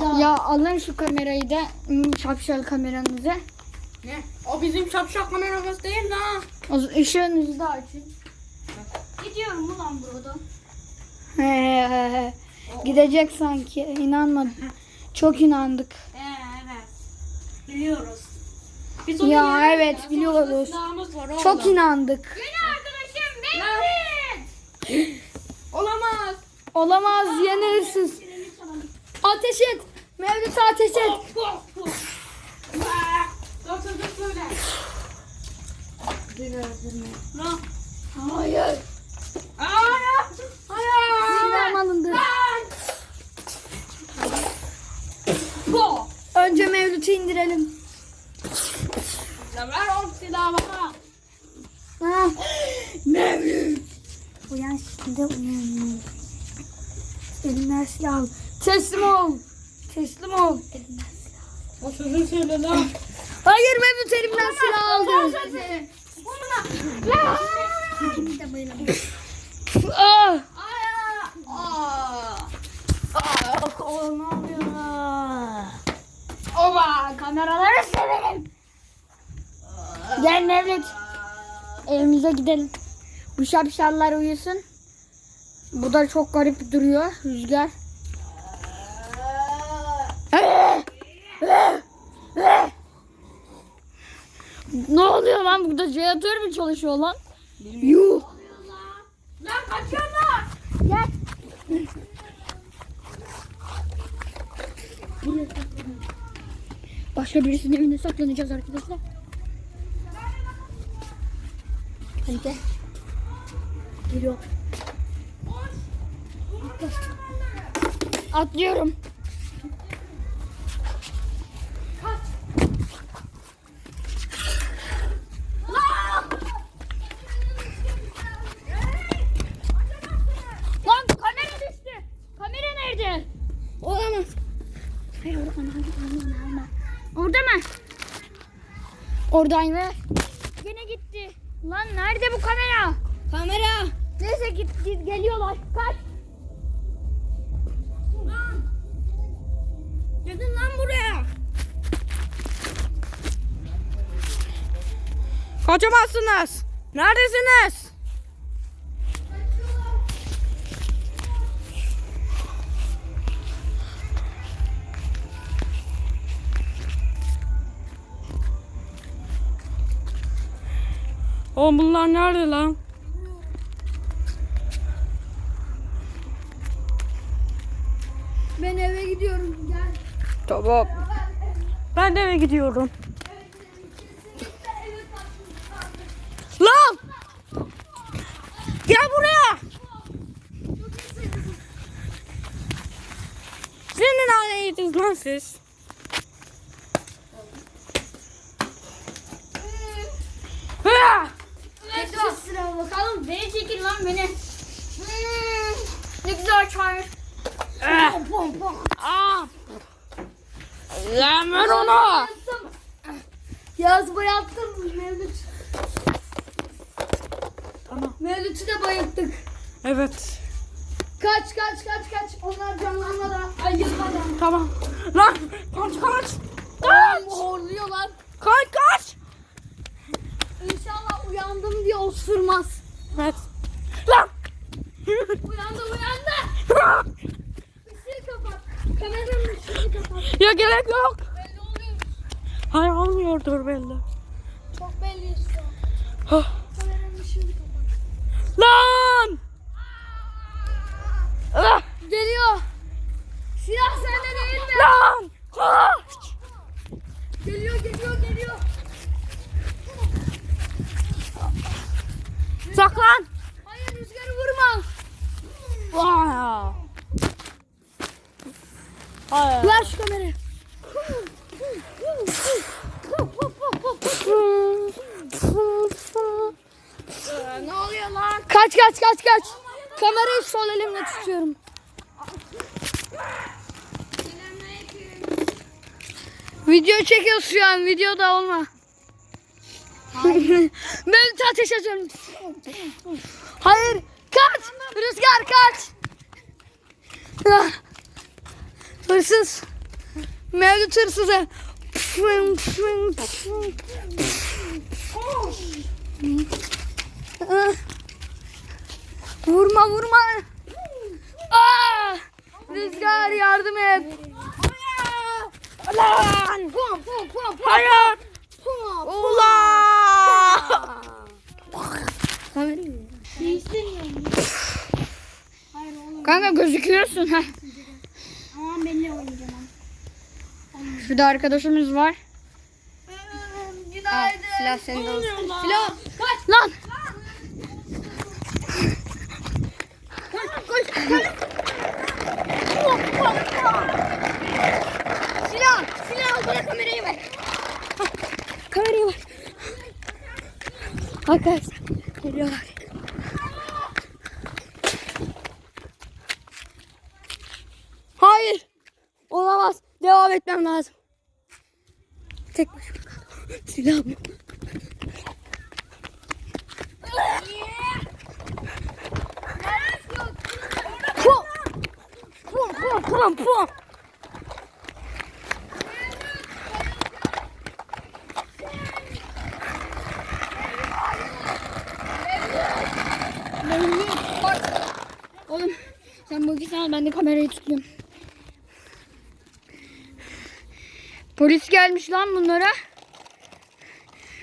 daha. Ya alın şu kamerayı da hmm, şapşal kameranızı. Ne? O bizim şapşak kameramız değil lan. O z- ışığınızı da açın. Gidiyorum ulan buradan. He, he, he. Gidecek sanki. İnanmadım. Çok inandık. Ee, evet. Biliyoruz. Biz Ya, onu yeriz evet, ya. biliyoruz. Silahımız var oğlum. Çok inandık. Yeni arkadaşım Mehmet. Olamaz. Olamaz yeni hırsız. Ateş et. Mevlüt ateş et. Dur dur dur söyle. Lan. Hayır. Hayır. Hayır. Silahım alındı. Önce Mevlüt'ü indirelim. Ver o silahı bana. Mevlüt. Uyan şimdi uyan. Elinden silah al. Teslim ol. Teslim ol. O sözü söyle lan. Hayır Mevlüt elimden silah aldı. Ah. Ah, o ne oluyor? Oba kameraları severim. Gel Mevlüt. Evimize gidelim. Bu şapşallar uyusun. Bu da çok garip duruyor. Rüzgar. Ne oluyor lan? Burada jeneratör mü çalışıyor lan? Yuh. Lan kaçıyorlar. Gel. Başka birisinin evinde saklanacağız arkadaşlar. Hadi gel. Geliyor. Atlıyorum. Oradayım ve yine gitti. Lan nerede bu kamera? Kamera. Neyse git, git geliyorlar. Kaç. Gidin lan buraya. Kaçamazsınız. Neredesiniz? Oğlum bunlar nerede lan? Ben eve gidiyorum. Gel. Tamam. Ben de eve gidiyorum. Lan! Gel buraya. Senin aileyiz lan siz. Hıa! Neyse sıra bakalım. Beni çekin lan beni. Hmm, ne güzel çay. Ah! Aa! Lan ver onu. Yaz bayılttım Mevlüt. Tamam. Mevlüt'ü de bayılttık. Evet. Kaç kaç kaç kaç. Onlar canlanmadan, ayılmadan. Tamam. Lan kaç kaç. Kaç. Horluyorlar. Kaç kaç. İnşallah uyandım diye osurmaz. Evet. Lan. Uyandı uyandı. Isır kapat. Kameranın ışığını kapat. Ya gerek yok. Belli oluyor. Hayır olmuyordur belli. Çok belli işte. Hah. Kameranın ışığını kapat. Lan. Ah, Geliyor. Silah sende değil mi? Lan. Kaç. Geliyor geliyor geliyor. Saklan. Hayır rüzgarı vurma. Vay. Hayır. Ver şu kamerayı. ne oluyor lan? Kaç kaç kaç kaç. Kamerayı sol elimle tutuyorum. Video çekiyoruz şu an. Videoda olma. Mevlüt ateş açıyorum. Hayır. Kaç. Rüzgar kaç. Ah. Hırsız. Mevlüt hırsızı. Ah. Vurma vurma. Aa! Rüzgar yardım et. Lan! Hayır. Oğlum. Kanka gözüküyorsun ha. Şurada arkadaşımız var. Günaydın. silah senin de olsun. Silah. Kaç. Lan! Silah. Silah al bana kamerayı ver. Kamerayı ver. Arkadaşlar geliyorlar. Hayır. Olamaz. Devam etmem lazım. Tek. Silahım. yok. Pum. Pum pum pum. Oğlum sen bu ikisini al ben de kamerayı tutayım. Polis gelmiş lan bunlara.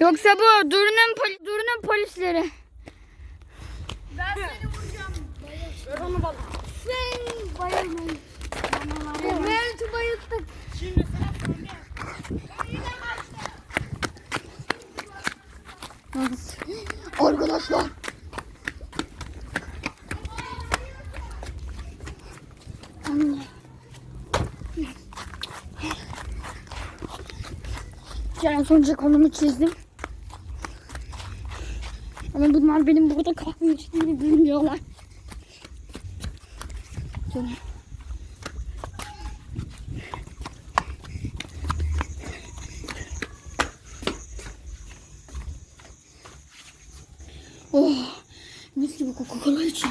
Yoksa bu Duru'nun poli- Duru'nun polisleri. Ben seni vuracağım. Ver onu bana. Sen bayılmayın. Bana var ya. Mevlüt'ü bayılttık. Şimdi sıra sende. Arkadaşlar. Anne. Yani sonuçta kolumu çizdim. Ama bunlar benim burada kahve içtiğimi bilmiyorlar. Canım. Oh, mis gibi Coca-Cola için.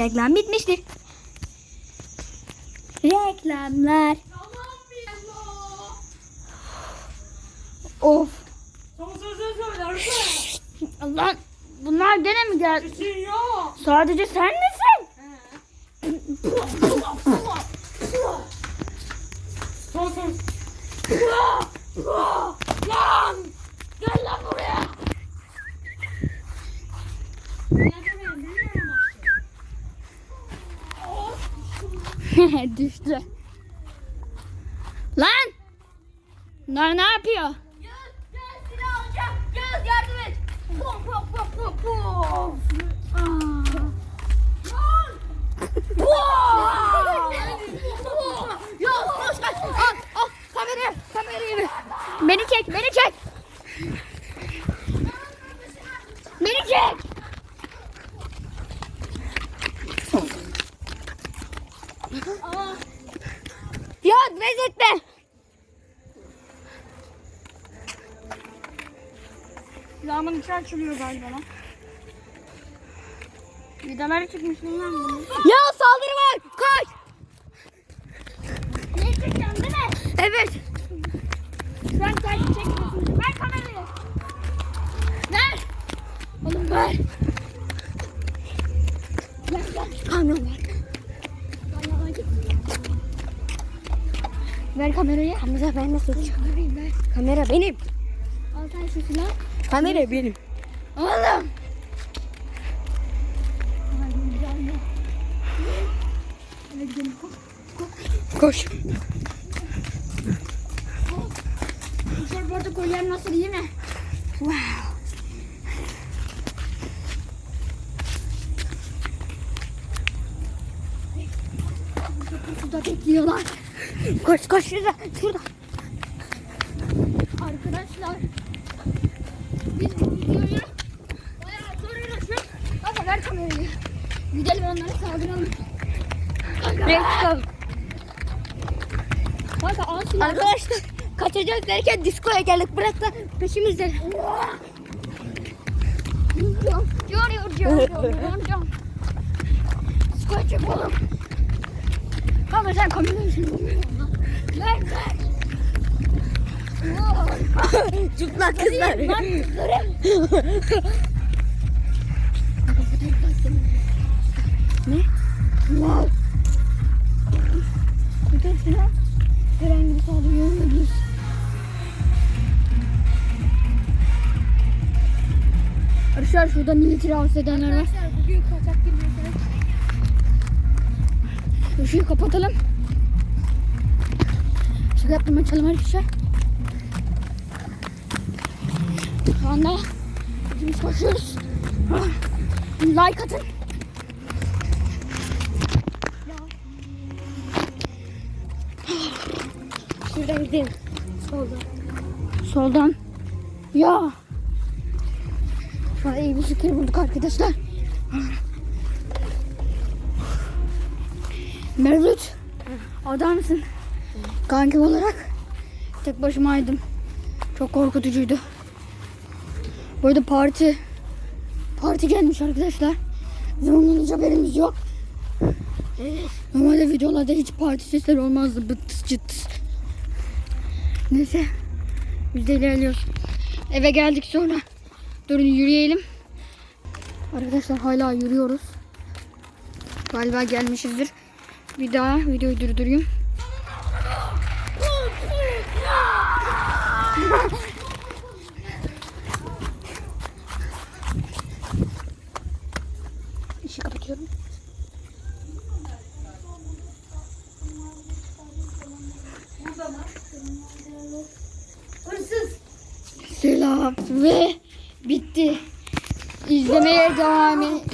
Reklam bitmiştir. Reklamlar. Of. Allah. Bunlar gene mi geldi? Sadece sen misin? Lan! Gel lan buraya. Düştü. Lan! Bunlar ne yapıyor? Gel, gel silah alacağım. Gel yardım et. Pum pum pum pum pum. Ya koş kaç. Al al kamerayı kamerayı ver. Beni çek beni çek. Beni çek. Ya benzetme. Lağımın içi açılıyor galiba lan. Vidaları çıkmış lan bunun. Ya saldırı var. Kaç. Ne çekeceğim değil mi? Evet. Kamera ben nasıl çıkarayım? Kamera benim. Altay sesi lan. Kamera benim. Oğlum. Koş. Kuşlar bu arada kolyem nasıl iyi mi? Wow. Suda bekliyorlar. Koş koş şurada. Şurada. Arkadaşlar biz bu videoyu bayağı zor uğraşıyoruz. Hadi ver kamerayı. Gidelim onlara saldıralım. Kanka al silahı. Arkadaşlar kaçacağız derken diskoya geldik. Bırak da peşimizde. Yor yor yor yor yor yor. Skoç yapalım. Kanka sen Ver ver. Çıplak kızlar. Ne? Wow. Ötesine herhangi bir saldırı görmediniz. Arkadaşlar şurada milleti rahatsız edenler var. Arkadaşlar bugün kaçak girmeyeceğiz. Işığı kapatalım. Şaka yaptım açalım arkadaşlar. Şu anda ikimiz koşuyoruz. Like atın. Şuradan gidelim. Solda. Soldan. Ya. Şu an iyi bir fikir bulduk arkadaşlar. Mevlüt. Adamsın. Kanki olarak tek başımaydım. Çok korkutucuydu. Bu arada parti parti gelmiş arkadaşlar. Bizim ondan hiç haberimiz yok. Normalde videolarda hiç parti sesleri olmazdı. Bıt cıt. Neyse. Biz de ilerliyoruz. Eve geldik sonra. Durun yürüyelim. Arkadaşlar hala yürüyoruz. Galiba gelmişizdir. Bir daha videoyu durdurayım. İşi kapatıyorum. Hırsız. Selam ve bitti. İzlemeye devam et.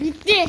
Bitti.